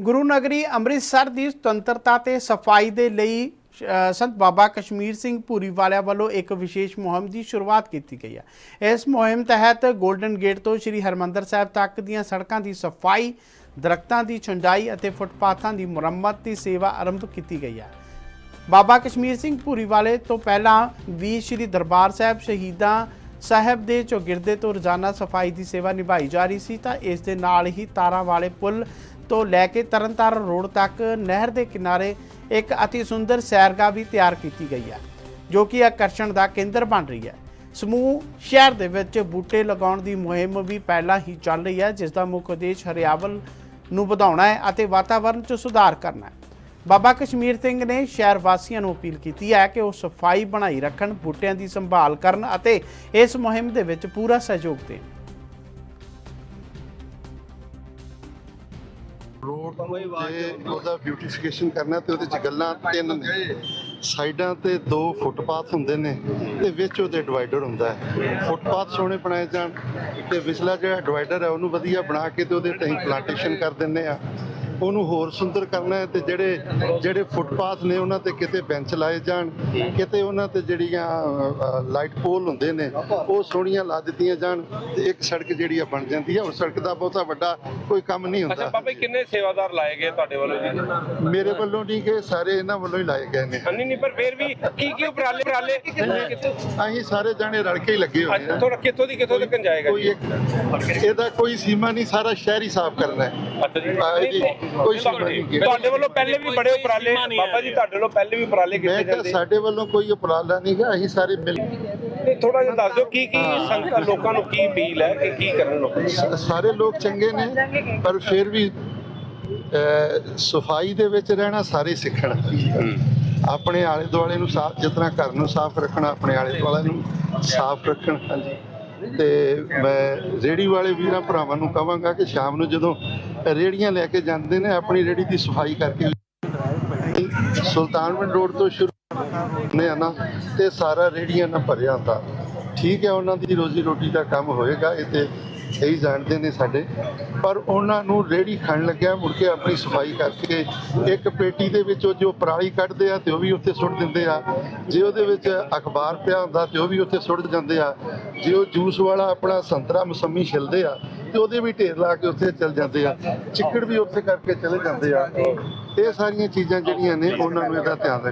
ਗੁਰੂ ਨਗਰੀ ਅੰਮ੍ਰਿਤਸਰ ਦੀ ਸੁਤੰਤਰਤਾ ਤੇ ਸਫ਼ਾਈ ਦੇ ਲਈ ਸੰਤ ਬਾਬਾ ਕਸ਼ਮੀਰ ਸਿੰਘ ਭੂਰੀ ਵਾਲਿਆਂ ਵੱਲੋਂ ਇੱਕ ਵਿਸ਼ੇਸ਼ ਮੁਹਿੰਮ ਦੀ ਸ਼ੁਰੂਆਤ ਕੀਤੀ ਗਈ ਹੈ। ਇਸ ਮੁਹਿੰਮ ਤਹਿਤ 골ਡਨ ਗੇਟ ਤੋਂ ਸ੍ਰੀ ਹਰਮੰਦਰ ਸਾਹਿਬ ਤੱਕ ਦੀਆਂ ਸੜਕਾਂ ਦੀ ਸਫ਼ਾਈ, ਦਰਖਤਾਂ ਦੀ ਛੰਡਾਈ ਅਤੇ ਫੁੱਟਪਾਥਾਂ ਦੀ ਮੁਰੰਮਤ ਦੀ ਸੇਵਾ ਆਰੰਭ ਕੀਤੀ ਗਈ ਹੈ। ਬਾਬਾ ਕਸ਼ਮੀਰ ਸਿੰਘ ਭੂਰੀ ਵਾਲੇ ਤੋਂ ਪਹਿਲਾਂ ਵੀ ਸ੍ਰੀ ਦਰਬਾਰ ਸਾਹਿਬ ਸ਼ਹੀਦਾਂ ਸਾਹਿਬ ਦੇ ਚੌਗਿਰਦੇ ਤੋਂ ਰੋਜ਼ਾਨਾ ਸਫ਼ਾਈ ਦੀ ਸੇਵਾ ਨਿਭਾਈ ਜਾ ਰਹੀ ਸੀ ਤਾਂ ਇਸ ਦੇ ਨਾਲ ਹੀ ਤਾਰਾਂ ਵਾਲੇ ਪੁਲ ਤੋਂ ਲੈ ਕੇ ਤਰਨਤਾਰਨ ਰੋਡ ਤੱਕ ਨਹਿਰ ਦੇ ਕਿਨਾਰੇ ਇੱਕ ਅਤੀ ਸੁੰਦਰ ਸੈਰਗਾਹ ਵੀ ਤਿਆਰ ਕੀਤੀ ਗਈ ਹੈ, ਜੋ ਕਿ ਆਕਰਸ਼ਣ ਦਾ ਕੇਂਦਰ ਬਣ ਰਹੀ ਹੈ। ਸਮੂਹ ਸ਼ਹਿਰ ਦੇ ਵਿੱਚ ਬੂਟੇ ਲਗਾਉਣ ਦੀ ਮੁਹਿੰਮ ਵੀ ਪਹਿਲਾਂ ਹੀ ਚੱਲ ਰਹੀ ਹੈ, ਜਿਸ ਦਾ ਮੁੱਖ ਉਦੇਸ਼ ਹਰਿਆਵਲ ਨੂੰ ਵਧਾਉਣਾ ਹੈ ਅਤੇ ਵਾਤਾਵਰਣ 'ਚ ਸੁਧਾਰ ਕਰਨਾ ਹੈ। ਬਾਬਾ ਕਸ਼ਮੀਰ ਸਿੰਘ ਨੇ ਸ਼ਹਿਰ ਵਾਸੀਆਂ ਨੂੰ ਅਪੀਲ ਕੀਤੀ ਹੈ ਕਿ ਉਹ ਸਫ਼ਾਈ ਬਣਾਈ ਰੱਖਣ, ਬੂਟਿਆਂ ਦੀ ਸੰਭਾਲ ਕਰਨ ਅਤੇ ਇਸ ਮੁਹਿੰਮ ਦੇ ਵਿੱਚ ਪੂਰਾ ਸਹਿਯੋਗ ਦੇਣ। ਰੋਡ ਤੇ ਉਹਦਾ ਬਿਊਟੀਫਿਕੇਸ਼ਨ ਕਰਨਾ ਤੇ ਉਹਦੇ ਚ ਗੱਲਾਂ ਤਿੰਨ ਨੇ। ਸਾਈਡਾਂ ਤੇ ਦੋ ਫੁੱਟਪਾਥ ਹੁੰਦੇ ਨੇ ਤੇ ਵਿੱਚ ਉਹਦੇ ਡਿਵਾਈਡਰ ਹੁੰਦਾ ਹੈ। ਫੁੱਟਪਾਥ ਸੋਹਣੇ ਬਣਾਏ ਜਾਣ ਤੇ ਵਿਚਲਾ ਜਿਹੜਾ ਡਿਵਾਈਡਰ ਹੈ ਉਹਨੂੰ ਵਧੀਆ ਬਣਾ ਕੇ ਤੇ ਉਹਦੇ ਤੇ ਪਲਾਂਟੇਸ਼ਨ ਕਰ ਦਿੰਦੇ ਆ ਉਹਨੂੰ ਹੋਰ ਸੁੰਦਰ ਕਰਨਾ ਹੈ ਤੇ ਜਿਹੜੇ ਜਿਹੜੇ ਫੁੱਟਪਾਥ ਨੇ ਉਹਨਾਂ ਤੇ ਕਿਤੇ ਬੈਂਚ ਲਾਏ ਜਾਣ ਕਿਤੇ ਉਹਨਾਂ ਤੇ ਜਿਹੜੀਆਂ ਲਾਈਟ ਪੋਲ ਹੁੰਦੇ ਨੇ ਉਹ ਸੋਹਣੀਆਂ ਲਾ ਦਿੱਤੀਆਂ ਜਾਣ ਤੇ ਇੱਕ ਸੜਕ ਜਿਹੜੀ ਆ ਬਣ ਜਾਂਦੀ ਹੈ ਉਹ ਸੜਕ ਦਾ ਬਹੁਤਾ ਵੱਡਾ ਕੋਈ ਕੰਮ ਨਹੀਂ ਅੱਛਾ ਹੁੰਦਾ ਬਾਬਾ ਜੀ ਕਿੰਨੇ ਸੇਵਾਦਾਰ ਲਾਏ ਗਏ ਤੁਹਾਡੇ ਵੱਲੋਂ ਜੀ? ਮੇਰੇ ਵੱਲੋਂ ਨਹੀਂ ਕਿ ਸਾਰੇ ਇਹਨਾਂ ਵੱਲੋਂ ਹੀ ਲਾਏ ਗਏ ਨੇ। ਨਹੀਂ ਨਹੀਂ ਪਰ ਫਿਰ ਵੀ ਕੀ ਕੀ ਉਪਰਾਲੇ ਉਪਰਾਲੇ? ਅਸੀਂ ਸਾਰੇ ਜਾਣੇ ਰਲ ਕੇ ਹੀ ਲੱਗੇ ਹੋਏ ਅੱਛਾ ਆ ਥੋੜਾ ਕਿੱਥੋਂ ਦੀ ਕਿੱਥੋਂ ਤੱਕ ਜਾਏਗਾ ਕੋਈ ਇਹਦਾ ਕੋਈ ਸੀਮਾ ਨਹੀਂ ਸਾਰਾ ਸ਼ਹਿਰ ਹੀ ਸਾਫ਼ ਕਰਨਾ ਹੈ। ਅੱਛਾ ਜੀ। ਕੋਈ ਸੀਮਾ ਨਹੀਂ ਹੈ। ਤੁਹਾਡੇ ਵੱਲੋਂ ਪਹਿਲੇ ਵੀ ਬੜੇ ਉਪਰਾਲੇ ਬਾਬਾ ਜੀ ਤੁਹਾਡੇ ਵੱਲੋਂ ਪਹਿਲੇ ਵੀ ਉਪਰਾਲੇ ਮੈਂ ਕੀਤੇ ਕਿਹਾ ਜਾਂਦੇ। ਸਾਡੇ ਵੱਲੋਂ ਕੋਈ ਉਪਰਾਲਾ ਨਹੀਂ ਹੈ ਅਸੀਂ ਸਾਰੇ ਮਿਲ ਤੇ ਥੋੜਾ ਜਿਹਾ ਦੱਸ ਦਿਓ ਕੀ ਕੀ ਸੰਗਤ ਲੋਕਾਂ ਨੂੰ ਕੀ ਅਪੀਲ ਹੈ ਕਿ ਕੀ ਕਰਨ ਲੋਕ ਸ- ਸਾਰੇ ਲੋਕ ਚੰਗੇ ਨੇ ਪਰ ਫਿਰ ਵੀ ਅਹ, ਸਫ਼ਾਈ ਦੇ ਵਿੱਚ ਰਹਿਣਾ ਸਾਰੇ ਸਿੱਖਣ। ਆਪਣੇ ਆਲੇ ਦੁਆਲੇ ਨੂੰ ਸਾਫ਼ ਜਿਤਨਾ ਘਰ ਨੂੰ ਸਾਫ਼ ਰੱਖਣਾ ਆਪਣੇ ਆਲੇ ਦੁਆਲੇ ਨੂੰ ਸਾਫ਼ ਰੱਖਣ ਹਾਂਜੀ। ਤੇ ਮੈਂ ਰੇੜੀ ਵਾਲੇ ਵੀਰਾਂ ਭਰਾਵਾਂ ਨੂੰ ਕਹਾਂਗਾ ਕਿ ਸ਼ਾਮ ਨੂੰ ਜਦੋਂ ਰੇੜੀਆਂ ਲੈ ਕੇ ਜਾਂਦੇ ਨੇ, ਆਪਣੀ ਰੇੜੀ ਦੀ ਸਫ਼ਾਈ ਕਰਕੇ। ਸੁਲਤਾਨਪੁਰ ਰੋਡ ਤੋਂ ਸ਼ੁਰੂ ਨੇ ਨਾ, ਤੇ ਸਾਰਾ ਰੇੜੀਆਂ ਨਾਲ ਭਰਿਆ ਹੁੰਦਾ। ਠੀਕ ਹੈ, ਉਹਨਾਂ ਦੀ ਰੋਜ਼ੀ ਰੋਟੀ ਦਾ ਕੰਮ ਹੋਏਗਾ, ਇਹ ਤੇ ਇਹੀ ਜਾਣਦੇ ਨੇ ਸਾਡੇ। ਪਰ ਉਹਨਾਂ ਨੂੰ ਰੇੜੀ ਖਾਣ ਲੱਗਿਆ, ਮੁੜ ਕੇ ਆਪਣੀ ਸਫ਼ਾਈ ਕਰਕੇ ਇੱਕ ਪੇਟੀ ਦੇ ਵਿੱਚ ਉਹ ਜੋ ਪਰਾਲੀ ਕੱਢਦੇ ਆ, ਤੇ ਉਹ ਵੀ ਉੱਥੇ ਸੁੱਟ ਦਿੰਦੇ ਆ। ਜੇ ਉਹਦੇ ਵਿੱਚ ਅਖਬਾਰ ਪਿਆ ਹੁੰਦਾ, ਤੇ ਉਹ ਵੀ ਉੱਥੇ ਸੁੱਟ ਜਾਂਦੇ ਆ। ਜੇ ਉਹ ਜੂਸ ਵਾਲਾ ਆਪਣਾ ਸੰਤਰਾ ਮਸੰਮੀ ਛਿਲਦੇ ਆ ਤੇ ਉਹਦੇ ਵੀ ਢੇਰ ਲਾ ਕੇ ਉੱਥੇ ਚਲ ਜਾਂਦੇ ਆ। ਚਿੱਕੜ ਵੀ ਉੱਥੇ ਕਰਕੇ ਚਲੇ ਜਾਂਦੇ ਆ। ਇਹ ਸਾਰੀਆਂ ਚੀਜ਼ਾਂ ਜਿਹੜੀਆਂ ਨੇ, ਉਹਨਾਂ ਨੂੰ ਇਹਦਾ ਧਿਆਨ ਰੱਖਣਾ